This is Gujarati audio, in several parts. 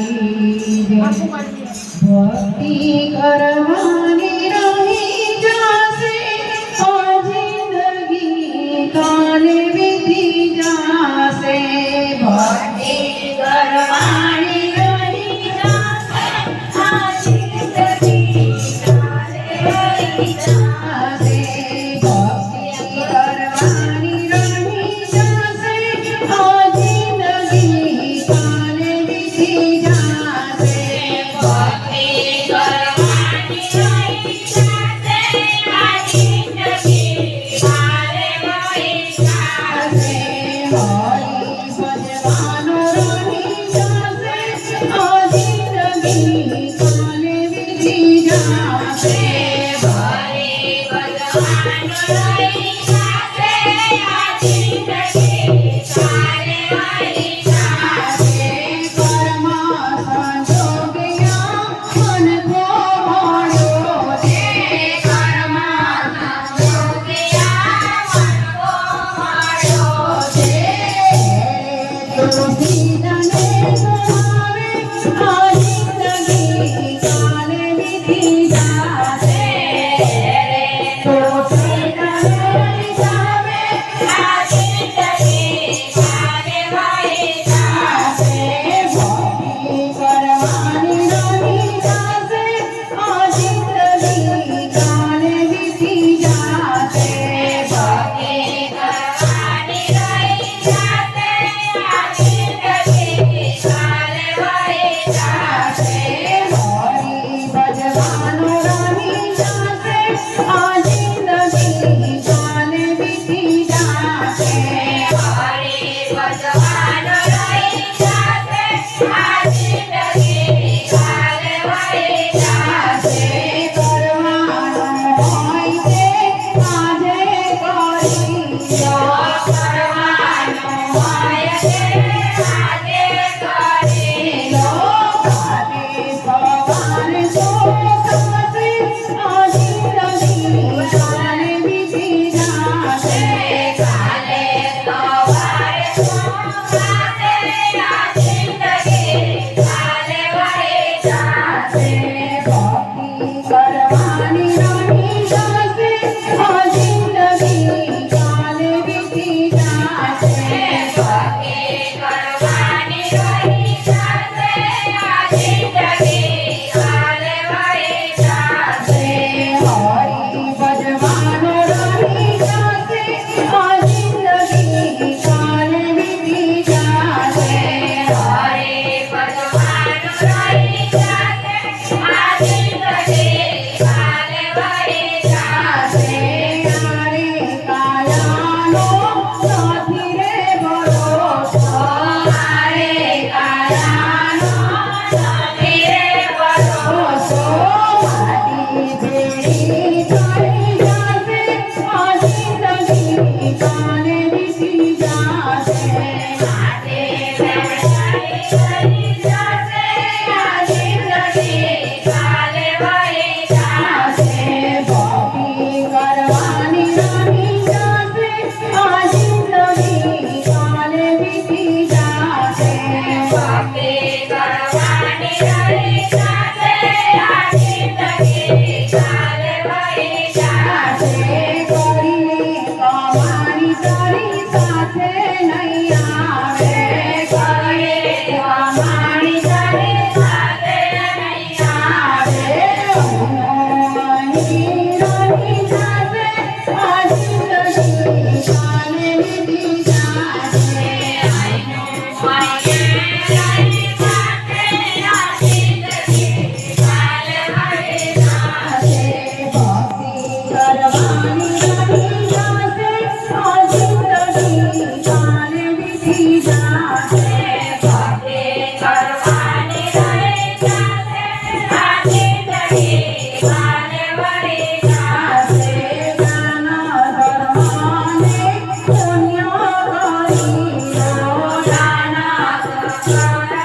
રાખી ભક્તિ કરવાની રહી જાશે આ જિંદગી કાલે વીતી જાશે ભક્તિ કરવાની રહી જાશે આ જિંદગી કાલે વીતી જાશે back.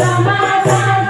Samata